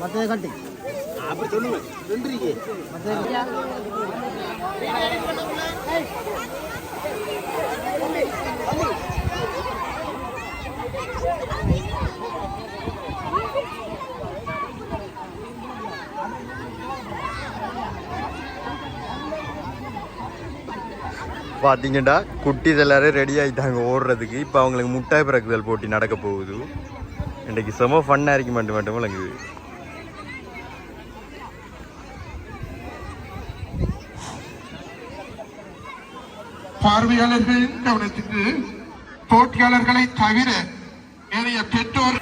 மற்ற கட்டி அப்படி சொல்லுங்க ரெண்டு பார்த்தீங்கடா குட்டிஸ் எல்லாரும் ரெடி ஆகிட்டாங்க ஓடுறதுக்கு. இப்போ அவங்களுக்கு முட்டாய் பிறக்குதல் போட்டி நடக்க போகுது. இன்றைக்கு செம ஃபன்னாக இருக்க மட்டும் மட்டும் விளங்குது பார்வையாளர்களின் கவனத்துக்கு போட்டியாளர்களை தவிர நிறைய பெற்றோர்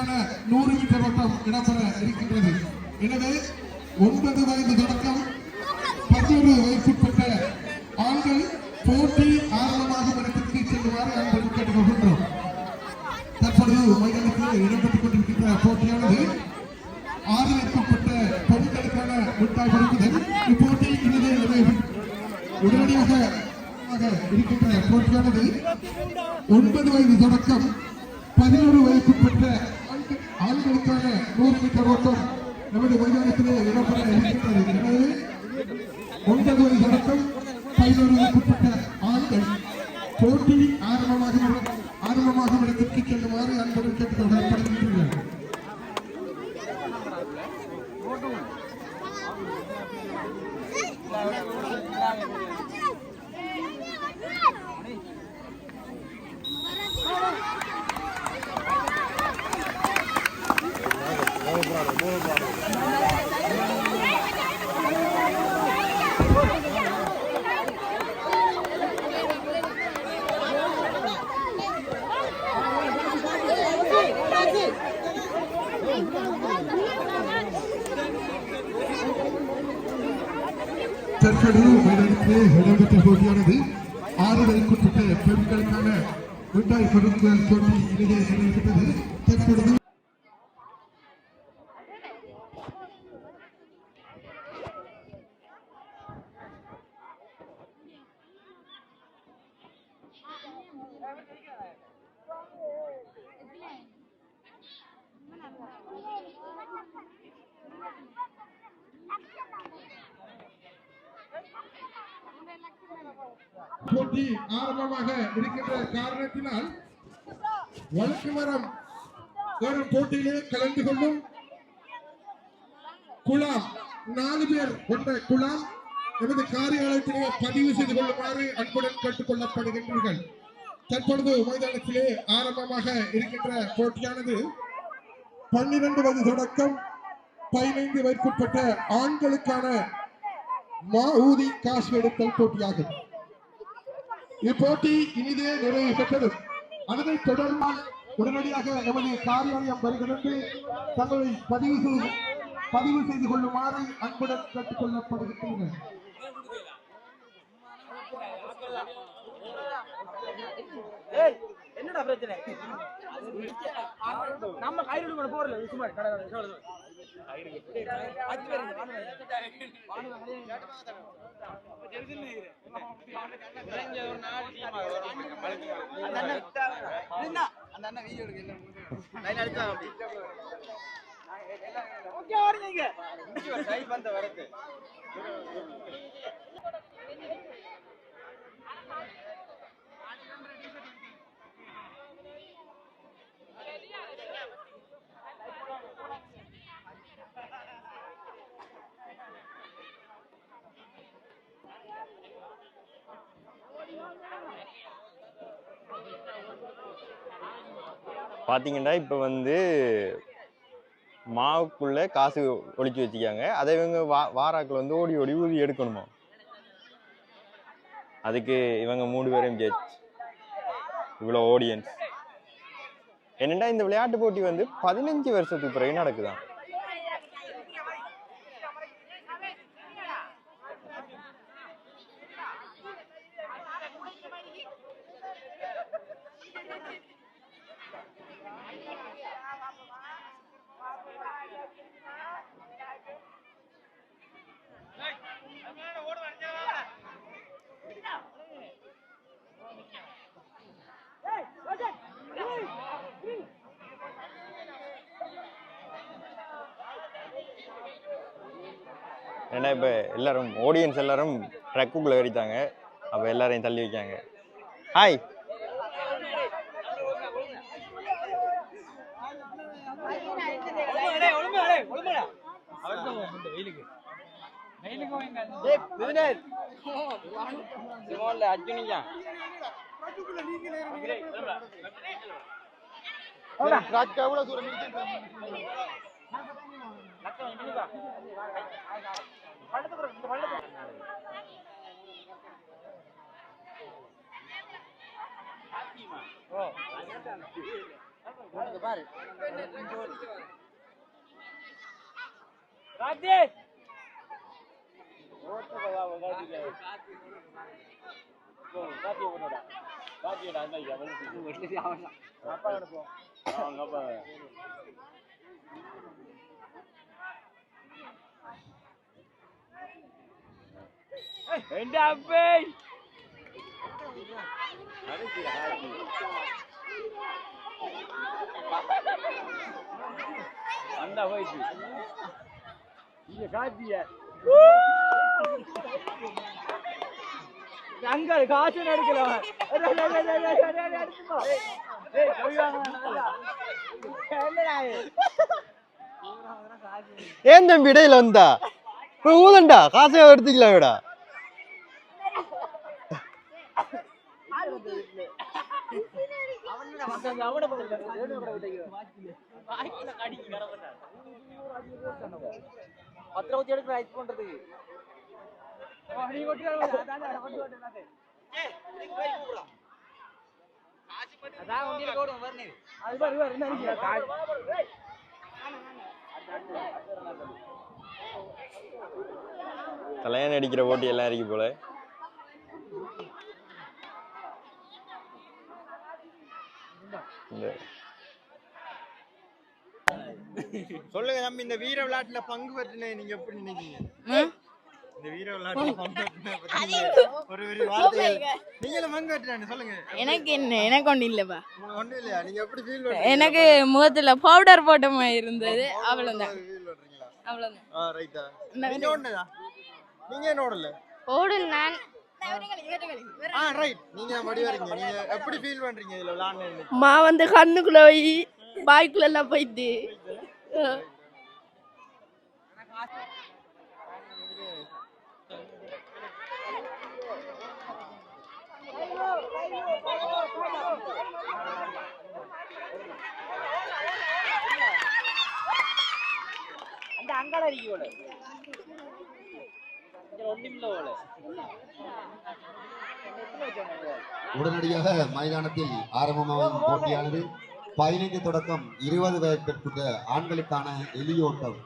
ஆண்களுக்கான நூறு மீட்டர் ஓட்டம் இடம்பெற இருக்கின்றது. எனவே ஒன்பது வயது தொடக்கம் பதினொரு வயசுக்குட்பட்ட ஆண்கள் போட்டி ஆரம்பமாகும் இடத்திற்கு செல்லுமாறு அன்பு கேட்டுக்கொள்கின்றோம். தற்பொழுது மைதானத்தில் இடம்பெற்றுக் கொண்டிருக்கின்ற போட்டியானது ஆறு வயதுக்குட்பட்ட பெண்களுக்கான முட்டாய் பறிக்குதல் இப்போட்டி இறுதி உடனடியாக இருக்கின்ற போட்டியானது ஒன்பது வயது தொடக்கம் பதினோரு வயதுக்குட்பட்ட ஆண்கள்- ஆண்களுக்கான நூறு மீட்டர் ஓட்டம் நமது மைதானத்திலே இடம்பெற இருக்கின்றது. எனவே ஒன்பது வயது தொடக்கம் பதினோரு ஆண்கள் போட்டி ஆரம்பமாக ஆரம்பமாக ஆரம்பமாகும் இடத்திற்கு செல்லுமாறு அன்புடன் கேட்டுக்கொள்ளப்படுகின்றனர் தற்பொழுது மைதானத்திலே இடம்பெற்ற போட்டியானது. ஆறு வயதுக்குட்பட்ட பெண்களுக்கான மிட்டாய் பொருட்கள் போட்டி இடையே நடைபெற்றது. தற்பொழுது போட்டி ஆரம்பமாக இருக்கின்ற காரணத்தினால் வழக்கு மரம் வரும் போட்டியிலே கலந்து கொள்ளும் குழாம் நாலு பேர் கொண்ட குழாம் எமது காரியாலயத்திலே பதிவு செய்து கொள்ளுமாறு அன்புடன் கேட்டுக் கொள்ளப்படுகின்றீர்கள் தற்பொழுது மைதானத்திலே ஆரம்பமாக இருக்கின்ற போட்டியானது பன்னிரண்டு வயது தொடக்கம் பதினைந்து வயதுக்குட்பட்ட ஆண்களுக்கான மாவுதி ஊதி காசு எடுத்தல் போட்டியாகும். இப்போட்டி இனிதே நிறைவு பெற்றது. அதனைத் தொடர்ந்து உடனடியாக எமது காரியாலயம் வருகிறது. தங்களை பதிவு செய்து பதிவு செய்து கொள்ளுமாறு அன்புடன் கேட்டுக் Hey! என்னடா பிரச்சனை? நம்ம கையில் கொண்டு போறல சும்மா கடை கடை சொல்லுது பார்த்தீங்கன்னா இப்போ வந்து மாவுக்குள்ளே காசு ஒழிச்சு வச்சுக்காங்க அதை இவங்க வா வாராக்கள் வந்து ஓடி ஓடி ஊதி எடுக்கணுமா? அதுக்கு இவங்க மூணு பேரும் ஜட்ஜ் இவ்வளோ ஆடியன்ஸ் என்னென்னா இந்த விளையாட்டு போட்டி வந்து பதினஞ்சு வருஷத்துக்கு பிறகு நடக்குதாம் ஏன்னா இப்போ எல்லாரும் ஆடியன்ஸ் எல்லாரும் ட்ரக்குக்குள்ளே ஏறிட்டாங்க. அப்போ எல்லாரையும் தள்ளி வைக்காங்க ஹாய் பாரு. ராஜேஷ் அவங்க அப்பா அங்க காசு நடக்கலாம் ஏன் தம்பி இடையில வந்தா இப்போ ஊதண்டா காசை எடுத்துக்கலாம் விடா பத்திர எடுக்கிற ஐஸ் பண்றதுக்கு அதான் வண்டியில வரணும் அது பாரு என்ன கல்யாணம் அடிக்கிற போட்டி எல்லாம் இருக்கு போல. சொல்லுங்க தம்பி இந்த வீர விளையாட்டுல பங்கு பெற்றின நீங்க எப்படி நினைக்கிறீங்க? இந்த வீர விளையாட்டுல பங்கு பெற்றின பத்தி நீங்க ஒரு ஒரு வார்த்தைகள் நீங்களும் பங்கு பெற்றினாங்க சொல்லுங்க. எனக்கு என்ன? எனக்கு ஒன்றும் இல்லைப்பா. உங்களுக்கு ஒண்ணும் இல்லையா? நீங்க எப்படி ஃபீல் எனக்கு முகத்துல பவுடர் போட்ட மாதிரி இருந்தது. அவ்வளவுதான். அவ்வளவுதான். ஆ ரைட்டா நான் நீங்க ஒண்ணுதா நீங்க என்ன ஓடல? ஓடு நான். ஆ ரைட் நீங்க மடி வரீங்க நீங்க எப்படி ஃபீல் பண்றீங்க இதுல விளையாடுனது மா வந்து கண்ணுக்குள்ள போய் பாய்க்குள்ள எல்லாம் போயிட்டு. போல உடனடியாக மைதானத்தில் ஆரம்பமாகும் போட்டியானது பதினைந்து தொடக்கம் இருபது வயதிற்குட்பட்ட ஆண்களுக்கான எலியோட்டம்.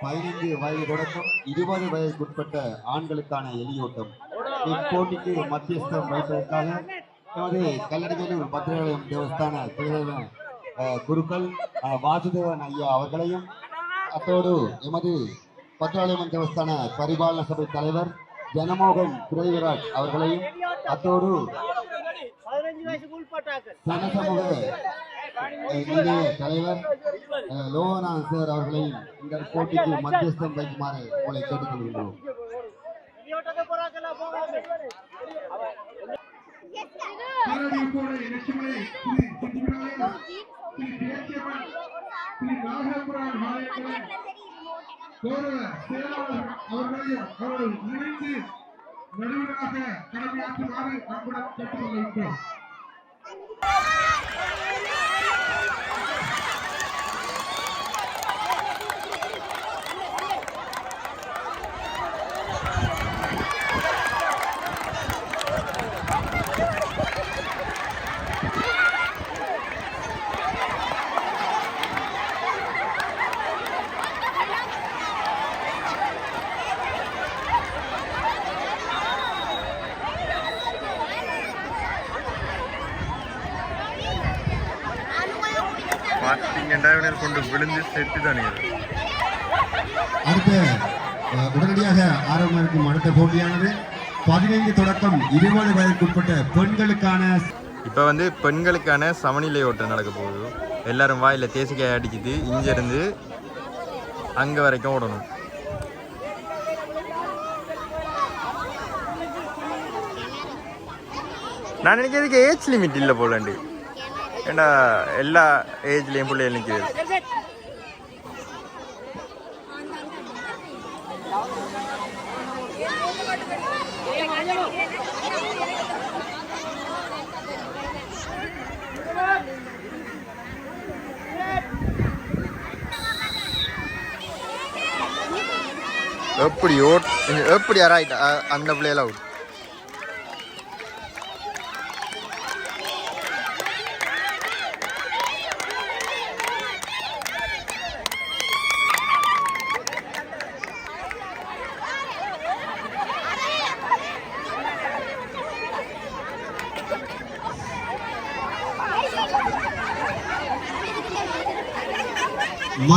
பதினைந்து வயது தொடக்கம் இருபது வயதுக்குட்பட்ட ஆண்களுக்கான எலியோட்டம். இப்போட்டிக்கு மத்தியஸ்தம் வைப்பதற்காக நமது கல்லடிவேலூர் பத்திரகாலயம் தேவஸ்தான குருக்கள் வாசுதேவன் ஐயா அவர்களையும் அத்தோடு எமது பத்திராலயம் தேவஸ்தான பரிபாலன சபை தலைவர் ஜனமோகன் துரைவராஜ் அவர்களையும் அத்தோடு சனசமூக நிலைய தலைவர் அஹ், லோகநாதன் சார் அவர்களையும் இந்த போட்டிக்கு மத்தியஸ்தம் வைக்குமாறு உங்களை கேட்டுக்கொள்கின்றோம் கௌரவ செயலாளர் அவர்களையும் அவர்கள் இணைந்து நடுவராக கடமையாற்றுமாறு அன்புடன் ரெண்டாயிரம் கொண்டு விழுந்து செத்து தானே அடுத்த உடனடியாக ஆரம்பம் அடுத்த போட்டியானது. பதினைந்து தொடக்கம் இருபது வயதுக்குட்பட்ட பெண்களுக்கான இப்போ வந்து பெண்களுக்கான சமநிலை ஓட்டம் நடக்க போகுது. எல்லாரும் வாயில தேசிக்காய் அடிக்குது இங்க இருந்து அங்க வரைக்கும் ஓடணும். நான் நினைக்கிறதுக்கு ஏஜ் லிமிட் இல்லை போலண்டு. ஏண்டா எல்லா ஏஜ்லேயும் பிள்ளைகள் நிற்கிறது எப்படி ஓட் எப்படி யாராயிட்டா அந்த பிள்ளையெல்லாம் அவுட்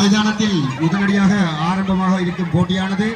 மைதானத்தில் உடனடியாக ஆரம்பமாக இருக்கும் போட்டியானது.